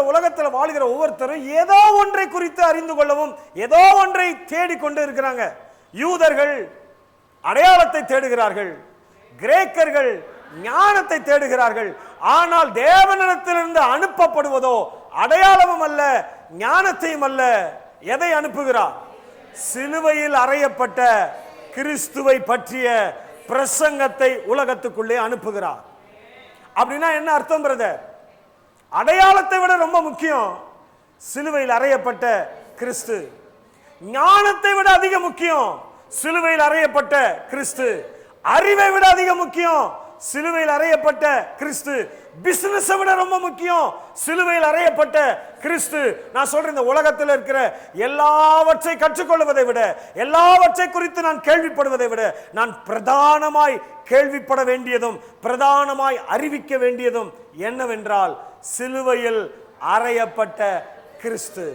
இந்த உலகத்தில் வாழ்கிற ஒவ்வொருத்தரும் ஏதோ ஒன்றை குறித்து அறிந்து கொள்ளவும் ஏதோ ஒன்றை தேடிக்கொண்டு இருக்கிறாங்க. யூதர்கள் அடையாளத்தை தேடுகிறார்கள். கிரேக்கர்கள் ஞானத்தை தேடுகிறார்கள். ஆனால் தேவனிடத்திலிருந்து அனுப்பப்படுவதோ அடையாளமும் அல்ல ஞானத்தையும் அல்ல. எதை அனுப்புகிறார்? சிலுவையில் அறையப்பட்ட கிறிஸ்துவை பற்றிய பிரசங்கத்தை உலகத்துக்குள்ளே அனுப்புகிறார். அப்படின்னா என்ன அர்த்தம் பிரதர் அடையாளத்தை விட ரொம்ப முக்கியம் சிலுவையில் அறையப்பட்ட கிறிஸ்து. ஞானத்தை விட அதிக முக்கியம் சிலுவையில் அறையப்பட்ட கிறிஸ்து. அறிவை விட அதிக முக்கியம் சிலுவையில் அறையப்பட்ட கிறிஸ்து. பிசினஸை விட ரொம்ப முக்கியம் சிலுவையில் அறையப்பட்ட கிறிஸ்து. நான் சொல்றேன் இந்த உலகத்தில் இருக்கிற எல்லாவற்றை கற்றுக்கொள்வதை விட எல்லாவற்றை குறித்து நான் கேள்விப்படுவதை விட நான் பிரதானமாய் கேள்விப்பட வேண்டியதும் பிரதானமாய் அறிவிக்க வேண்டியதும் என்னவென்றால் சிலுவையில் அறையப்பட்ட கிறிஸ்து.